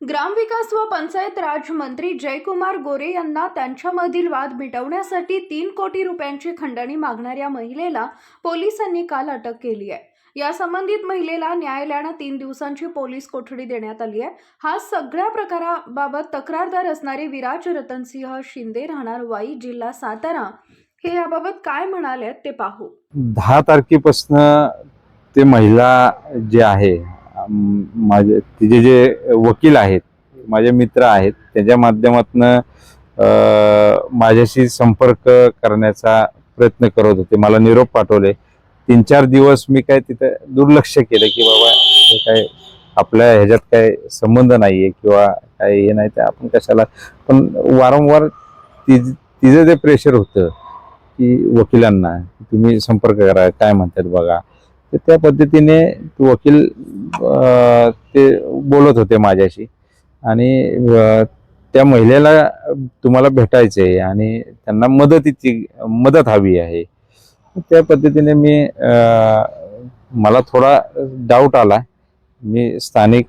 ग्रामविकास व पंचायत राज मंत्री जयकुमार गोरे यांना त्यांच्यामधील वाद मिटवण्यासाठी तीन कोटी रुपयांची खंडणी मागणाऱ्या महिलेला पोलिसांनी काल अटक केली आहे. या संबंधित महिलेला न्यायालयानं तीन दिवसांची पोलीस कोठडी देण्यात आली आहे. हा सगळ्या प्रकाराबाबत तक्रारदार असणारे विराज रतनसिंह शिंदे राहणार वाई जिल्हा सातारा. हे याबाबत काय म्हणाले ते पाहू. दहा तारखेपासून ते महिला जे आहे माझे तिचे जे वकील आहेत माझे मित्र आहेत त्याच्या माध्यमातून माझ्याशी संपर्क करण्याचा प्रयत्न करत होते. मला निरोप पाठवले. तीन चार दिवस मी काय तिथं दुर्लक्ष केलं की बाबा हे काय आपल्या ह्याच्यात काय संबंध नाहीये किंवा काय हे नाही ते आपण कशाला? पण वारंवार तिज तिचं जे प्रेशर होतं की वकिलांना तुम्ही संपर्क करा काय म्हणतात बघा तर त्या पद्धतीने वकील ते बोलत होते माझ्याशी. आणि त्या महिलेला तुम्हाला भेटायचं आहे आणि त्यांना मदतीची मदत हवी आहे. त्या पद्धतीने मी मला थोडा डाऊट आला. मी स्थानिक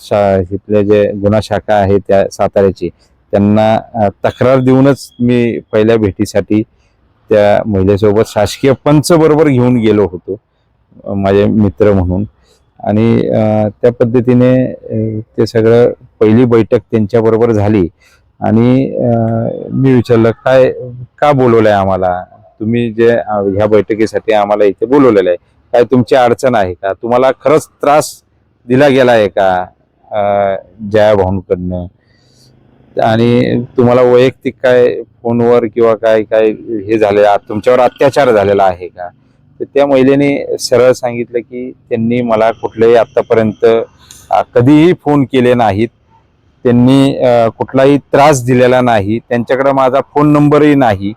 शा इथले जे गुन्हा शाखा आहे त्या साताऱ्याची त्यांना तक्रार देऊनच मी पहिल्या भेटीसाठी त्या महिलेसोबत शासकीय पंच बरोबर घेऊन गेलो होतो माझे मित्र म्हणून. आणि त्या पद्धतीने ते सगळं पहिली बैठक त्यांच्याबरोबर झाली. आणि मी विचारलं काय का बोलवलं आहे आम्हाला? तुम्ही जे ह्या बैठकीसाठी आम्हाला इथे बोलवलेलं आहे. काय तुमची अडचण आहे का? तुम्हाला खरंच त्रास दिला गेला आहे का जया भाऊंकडनं? आणि तुम्हाला वैयक्तिक काय फोनवर किंवा काय काय हे झाले तुमच्यावर अत्याचार झालेला आहे का? तर त्या महिलेने सरळ सांगितलं की त्यांनी मला कुठलंही आत्तापर्यंत कधीही फोन केले नाहीत. त्यांनी कुठलाही त्रास दिलेला नाही. त्यांच्याकडे माझा फोन नंबरही नाही.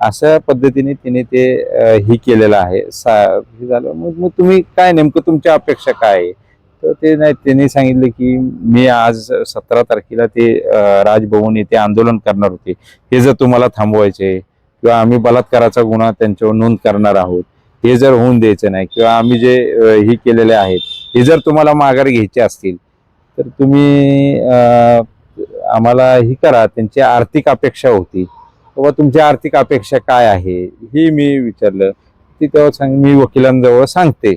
अशा पद्धतीने तिने ते हे ही केलेलं आहे. सा हे झालं. मग मग तुम्ही काय नेमकं तुमच्या अपेक्षा काय आहे? तर ते नाही त्यांनी सांगितलं की मी आज सतरा तारखेला ते राजभवन येथे आंदोलन करणार होते. हे जर तुम्हाला थांबवायचे किंवा आम्ही बलात्काराचा गुन्हा त्यांच्यावर नोंद करणार आहोत हे जर होऊन द्यायचं नाही किंवा आम्ही जे हे ही केलेले आहेत हे जर तुम्हाला माघार घ्यायचे असतील तर तुम्ही आम्हाला ही करा त्यांची आर्थिक अपेक्षा होती. किंवा तुमची आर्थिक अपेक्षा काय आहे? ही मी विचारलं. ती तेव्हा सांग मी वकिलांजवळ सांगते.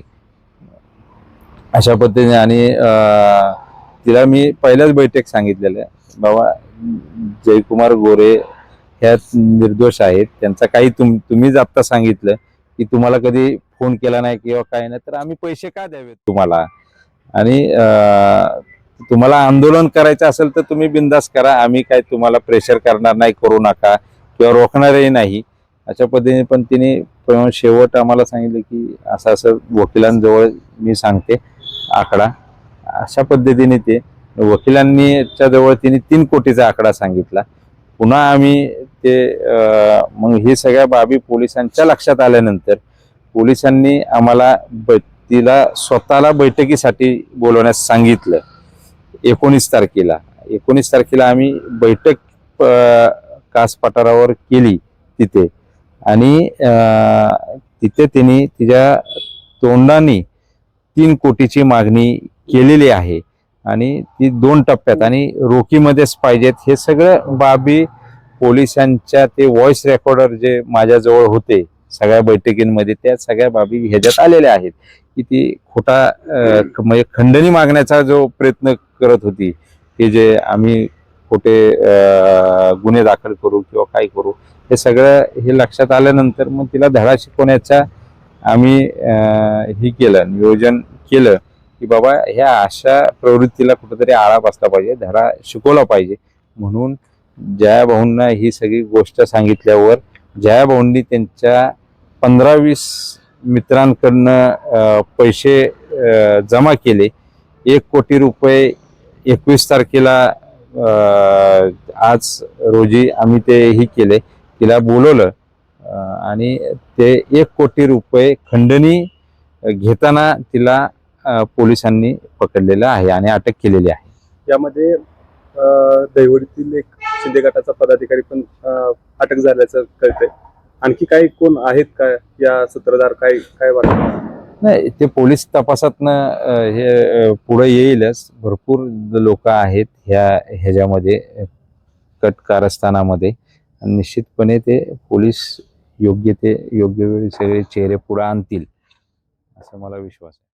अशा पद्धतीने आणि तिला मी पहिल्याच बैठक सांगितलेलं आहे बाबा जयकुमार गोरे ह्या निर्दोष आहेत त्यांचा काही तुम तुम्हीच आत्ता सांगितलं की तुम्हाला कधी फोन केला नाही किंवा काय नाही तर आम्ही पैसे का द्यावेत तुम्हाला? आणि तुम्हाला आंदोलन करायचं असेल तर तुम्ही बिंदास करा आम्ही काय तुम्हाला प्रेशर करणार नाही करू नका किंवा रोखणारही नाही. अशा पद्धतीने पण तिने शेवट आम्हाला सांगितलं की असं असं वकिलांजवळ मी सांगते आकडा. अशा पद्धतीने ते वकिलांनीच्या जवळ तिने तीन कोटीचा आकडा सांगितला. पुन्हा आम्ही ते मग हे सगळ्या बाबी पोलिसांच्या लक्षात आल्यानंतर पोलिसांनी आम्हाला ब- तिला स्वतःला बैठकीसाठी बोलवण्यास सांगितलं. एकोणीस तारखेला. एकोणीस तारखेला आम्ही बैठक कास पठारावर केली तिथे. आणि तिथे तिने तिच्या तोंडाने तीन कोटीची मागणी केलेली आहे. आणि ती दोन टप्प्यात आणि रोखीमध्येच पाहिजेत हे सगळं बाबी पोलिसांच्या ते व्हॉइस रेकॉर्डर जे माझ्याजवळ होते सगळ्या बैठकींमध्ये त्या सगळ्या बाबी ह्याच्यात आलेल्या आहेत. की ती खोटा म्हणजे खंडणी मागण्याचा जो प्रयत्न करत होती की जे आम्ही खोटे गुन्हे दाखल करू किंवा काय करू हे सगळं हे लक्षात आल्यानंतर मग तिला धडा शिकवण्याचा आम्ही हे केलं नियोजन केलं की बाबा ह्या अशा प्रवृत्तीला कुठेतरी आळा बसला पाहिजे धडा शिकवला पाहिजे. म्हणून जया भाऊंना ही सगळी गोष्ट सांगितल्यावर जया भाऊंनी त्यांच्या पंधरा वीस मित्रांकडनं पैसे जमा केले. एक कोटी रुपये एकवीस तारखेला आज रोजी आम्ही ते ही केले. तिला बोलवलं. आणि ते एक कोटी रुपये खंडणी घेताना तिला पोलिसांनी पकडलेलं आहे आणि अटक केलेली आहे. यामध्ये दैवडीतील एक शिंदे गटाचा पदाधिकारी पण अटक झाल्याचं कळतंय. आणखी काही कोण आहेत का या सूत्रधार? काय काय वाटतं? नाही ते पोलीस तपासातनं हे पुढे येईलच. भरपूर लोक आहेत ह्या ह्याच्यामध्ये कट कारस्थानामध्ये. आणि निश्चितपणे ते पोलीस योग्य ते योग्य वेळी सगळे चेहरे पुढे आणतील असा मला विश्वास आहे.